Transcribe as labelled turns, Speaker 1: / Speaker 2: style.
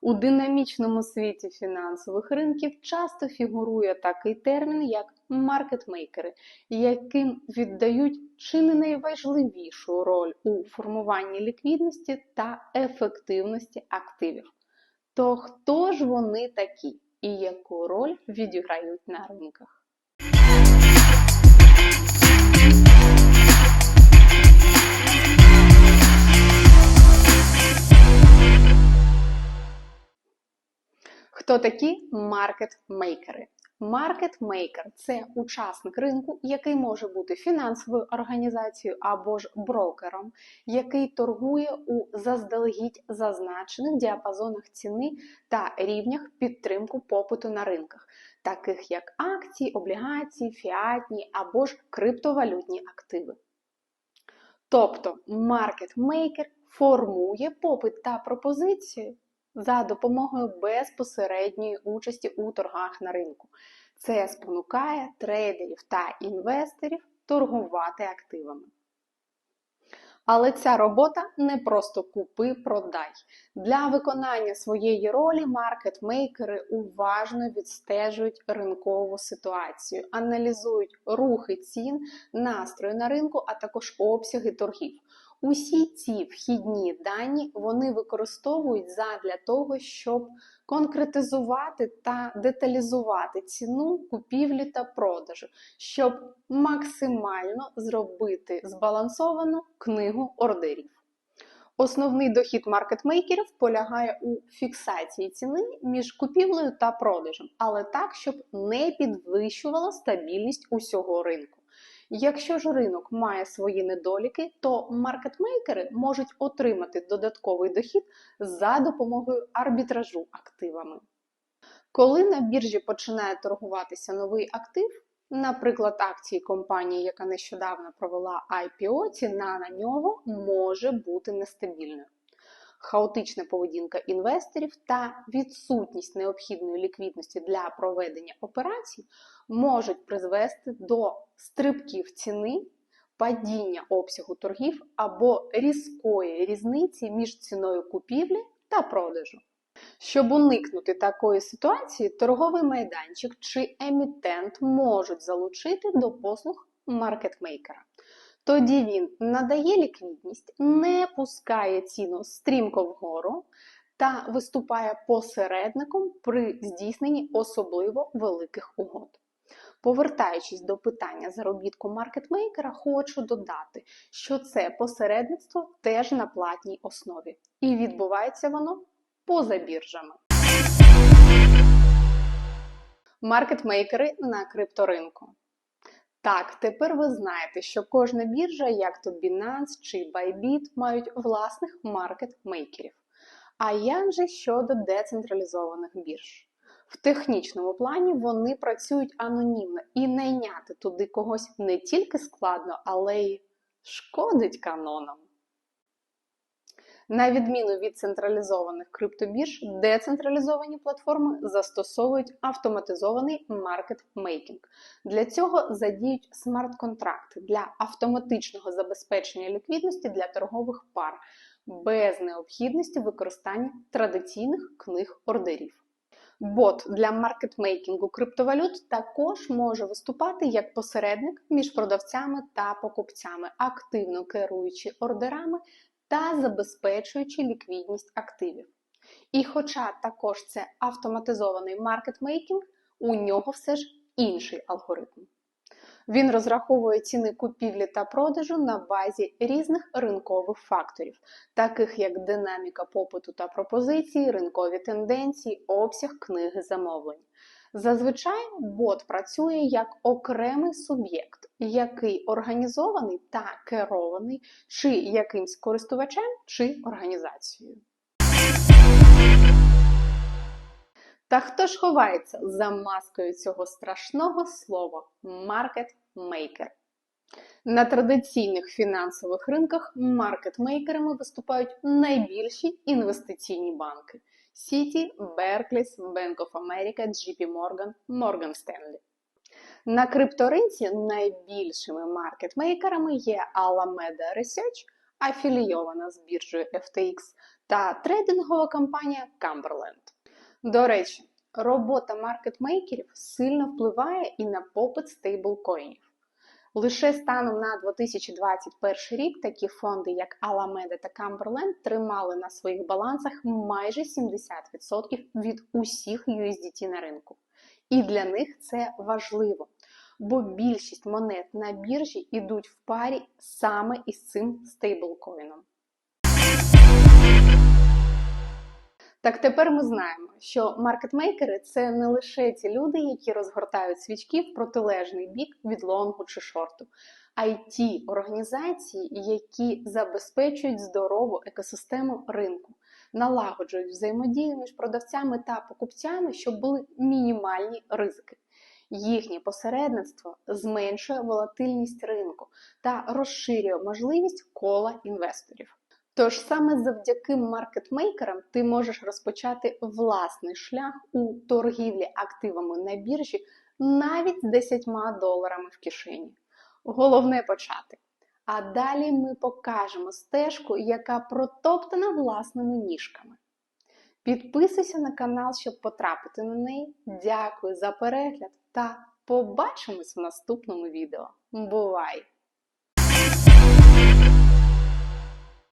Speaker 1: У динамічному світі фінансових ринків часто фігурує такий термін, як маркетмейкери, яким віддають чи не найважливішу роль у формуванні ліквідності та ефективності активів. То хто ж вони такі і яку роль відіграють на ринках? Хто такі маркетмейкери? Маркетмейкер це учасник ринку, який може бути фінансовою організацією або ж брокером, який торгує у заздалегідь зазначених діапазонах ціни та рівнях підтримку попиту на ринках, таких як акції, облігації, фіатні або ж криптовалютні активи. Тобто маркетмейкер формує попит та пропозицію за допомогою безпосередньої участі у торгах на ринку. Це спонукає трейдерів та інвесторів торгувати активами. Але ця робота не просто купи-продай. Для виконання своєї ролі маркетмейкери уважно відстежують ринкову ситуацію, аналізують рухи цін, настрої на ринку, а також обсяги торгів. Усі ці вхідні дані вони використовують задля того, щоб конкретизувати та деталізувати ціну купівлі та продажу, щоб максимально зробити збалансовану книгу ордерів. Основний дохід маркетмейкерів полягає у фіксації ціни між купівлею та продажем, але так, щоб не підвищувала стабільність усього ринку. Якщо ж ринок має свої недоліки, то маркетмейкери можуть отримати додатковий дохід за допомогою арбітражу активами. Коли на біржі починає торгуватися новий актив, наприклад, акції компанії, яка нещодавно провела IPO, ціна на нього може бути нестабільною. Хаотична поведінка інвесторів та відсутність необхідної ліквідності для проведення операцій можуть призвести до стрибків ціни, падіння обсягу торгів або різкої різниці між ціною купівлі та продажу. Щоб уникнути такої ситуації, торговий майданчик чи емітент можуть залучити до послуг маркетмейкера. Тоді він надає ліквідність, не пускає ціну стрімко вгору та виступає посередником при здійсненні особливо великих угод. Повертаючись до питання заробітку маркетмейкера, хочу додати, що це посередництво теж на платній основі, і відбувається воно поза біржами. Маркетмейкери на крипторинку. Так, тепер ви знаєте, що кожна біржа, як то Binance чи Bybit, мають власних маркетмейкерів. А як же щодо децентралізованих бірж? В технічному плані вони працюють анонімно і найняти туди когось не тільки складно, але й шкодить канонам. На відміну від централізованих криптобірж, децентралізовані платформи застосовують автоматизований маркетмейкінг. Для цього задіють смарт-контракти для автоматичного забезпечення ліквідності для торгових пар без необхідності використання традиційних книг ордерів. Бот для маркетмейкінгу криптовалют також може виступати як посередник між продавцями та покупцями, активно керуючи ордерами та забезпечуючи ліквідність активів. І хоча також це автоматизований маркетмейкінг, у нього все ж інший алгоритм. Він розраховує ціни купівлі та продажу на базі різних ринкових факторів, таких як динаміка попиту та пропозиції, ринкові тенденції, обсяг книги замовлень. Зазвичай бот працює як окремий суб'єкт, який організований та керований чи якимсь користувачем чи організацією. Та хто ж ховається за маскою цього страшного слова маркетмейкер? На традиційних фінансових ринках маркетмейкерами виступають найбільші інвестиційні банки: Citi, Barclays, Bank of America, JP Morgan, Morgan Stanley. На крипторинці найбільшими маркетмейкерами є Alameda Research, афілійована з біржею FTX, та трейдингова компанія Cumberland. До речі, робота маркетмейкерів сильно впливає і на попит стейблкоїнів. Лише станом на 2021 рік такі фонди, як Alameda та Cumberland, тримали на своїх балансах майже 70% від усіх USDT на ринку. І для них це важливо, бо більшість монет на біржі йдуть в парі саме із цим стейблкоїном. Так тепер ми знаємо, що маркетмейкери це не лише ті люди, які розгортають свічки в протилежний бік від лонгу чи шорту, а й ті організації, які забезпечують здорову екосистему ринку, налагоджують взаємодію між продавцями та покупцями, щоб були мінімальні ризики. Їхнє посередництво зменшує волатильність ринку та розширює можливість кола інвесторів. Тож саме завдяки маркетмейкерам ти можеш розпочати власний шлях у торгівлі активами на біржі навіть з 10 доларами в кишені. Головне почати. А далі ми покажемо стежку, яка протоптана власними ніжками. Підписуйся на канал, щоб потрапити на неї. Дякую за перегляд та побачимось в наступному відео. Бувай!